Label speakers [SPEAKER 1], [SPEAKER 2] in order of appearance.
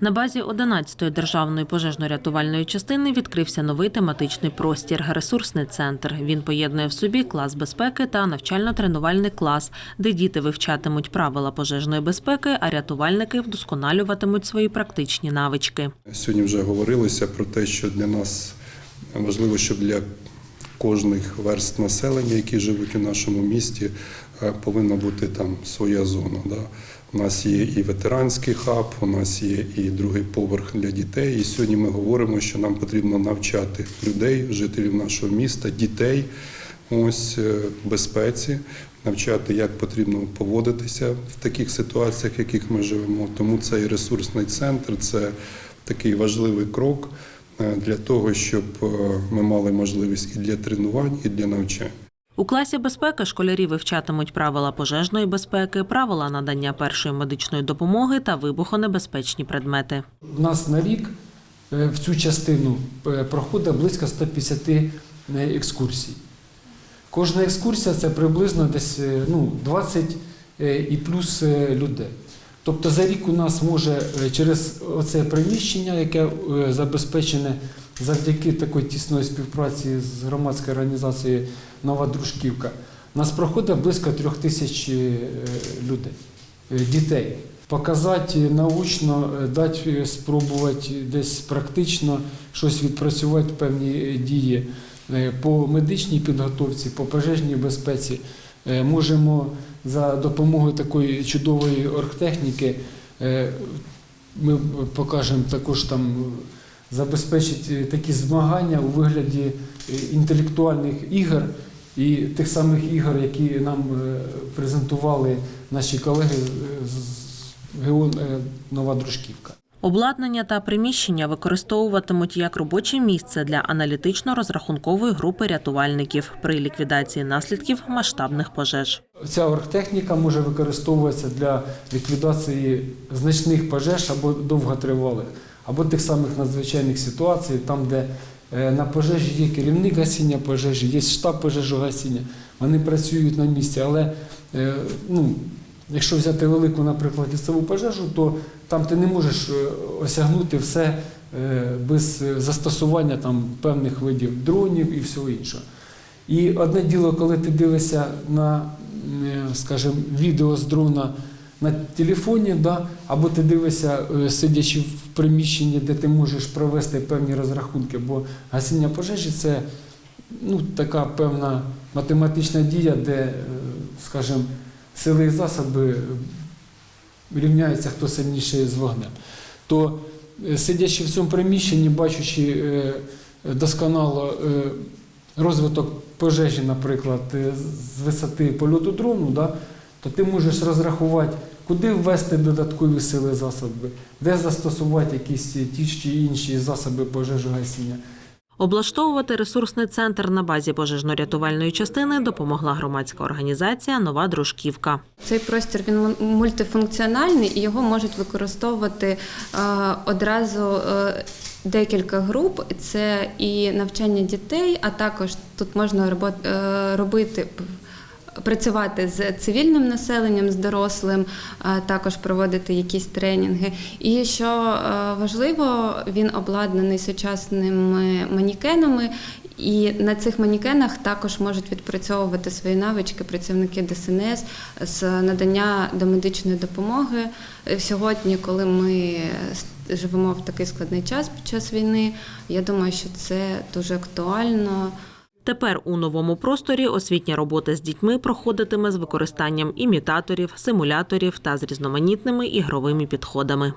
[SPEAKER 1] На базі 11-ї державної пожежно-рятувальної частини відкрився новий тематичний простір ресурсний центр. Він поєднує в собі клас безпеки та навчально-тренувальний клас, де діти вивчатимуть правила пожежної безпеки, а рятувальники вдосконалюватимуть свої практичні навички.
[SPEAKER 2] Сьогодні вже говорилося про те, що для нас важливо, щоб для кожних верст населення, які живуть у нашому місті, е, повинна бути там своя зона. Да? У нас є і ветеранський хаб, у нас є і другий поверх для дітей. І сьогодні ми говоримо, що нам потрібно навчати людей, жителів нашого міста, дітей ось е, безпеці, навчати, як потрібно поводитися в таких ситуаціях, в яких ми живемо. Тому цей ресурсний центр це такий важливий крок для того, щоб е, ми мали можливість і для тренувань, і для навчань.
[SPEAKER 1] У класі безпеки школярі вивчатимуть правила пожежної безпеки, правила надання першої медичної допомоги та вибухонебезпечні предмети.
[SPEAKER 3] У нас на рік е, в цю частину е, проходить близько 150 екскурсій. Кожна екскурсія це приблизно десь е, ну, 20 е, і плюс е, людей. Тобто за рік у нас може е, через оце приміщення, яке е, забезпечене завдяки такої тісної співпраці з громадською організацією Нова Дружківка, нас проходить близько трьох тисяч е, людей, дітей. Показати научно, дати спробувати десь практично щось відпрацювати певні дії по медичній підготовці, по пожежній безпеці. Е, Можемо за допомогою такої чудової оргтехніки, е, ми покажемо також там забезпечити такі змагання у вигляді е, інтелектуальних ігор і тих самих ігор, які нам презентували наші колеги з- е, Нова Дружківка.
[SPEAKER 1] Обладнання та приміщення використовуватимуть як робоче місце для аналітично-розрахункової групи рятувальників при ліквідації наслідків масштабних пожеж.
[SPEAKER 3] Ця оргтехніка може використовуватися для ліквідації значних пожеж або довготривалих, або тих самих надзвичайних ситуацій, там, де е, на пожежі є керівник гасіння пожежі, є штаб пожежогасіння. Вони працюють на місці, але е, ну, якщо взяти велику, наприклад, лісову пожежу, то там ти не можеш е, осягнути все е, без е, застосування там, певних видів дронів і всього іншого. І одне діло, коли ти дивишся на, скажімо, відео з дрона на телефоні, да, або ти дивишся, сидячи в приміщенні, де ти можеш провести певні розрахунки, бо гасіння пожежі це ну, така певна математична дія, де, скажімо, сили і засоби рівняються, хто сильніший з вогнем. То е, сидячи в цьому приміщенні, бачучи е, досконало е, розвиток пожежі, наприклад, е, з висоти польоту дрону, да, то ти можеш розрахувати, куди ввести додаткові сили засоби, де застосувати якісь ті чи інші засоби пожежогасіння.
[SPEAKER 1] Облаштовувати ресурсний центр на базі пожежно-рятувальної частини допомогла громадська організація Нова Дружківка.
[SPEAKER 4] Цей простір він мультифункціональний і його можуть використовувати е, одразу е, декілька груп. Це і навчання дітей, а також тут можна е, робити. Працювати з цивільним населенням, з дорослим, е, також проводити якісь тренінги. І що е, важливо, він обладнаний сучасними манікенами, і на цих манікенах також можуть відпрацьовувати свої навички працівники ДСНС з надання домедичної допомоги. Е, Сьогодні, коли ми живемо в такий складний час під час війни, я думаю, що це дуже актуально.
[SPEAKER 1] Тепер у новому просторі освітня робота з дітьми проходитиме з використанням імітаторів, симуляторів та з різноманітними ігровими підходами.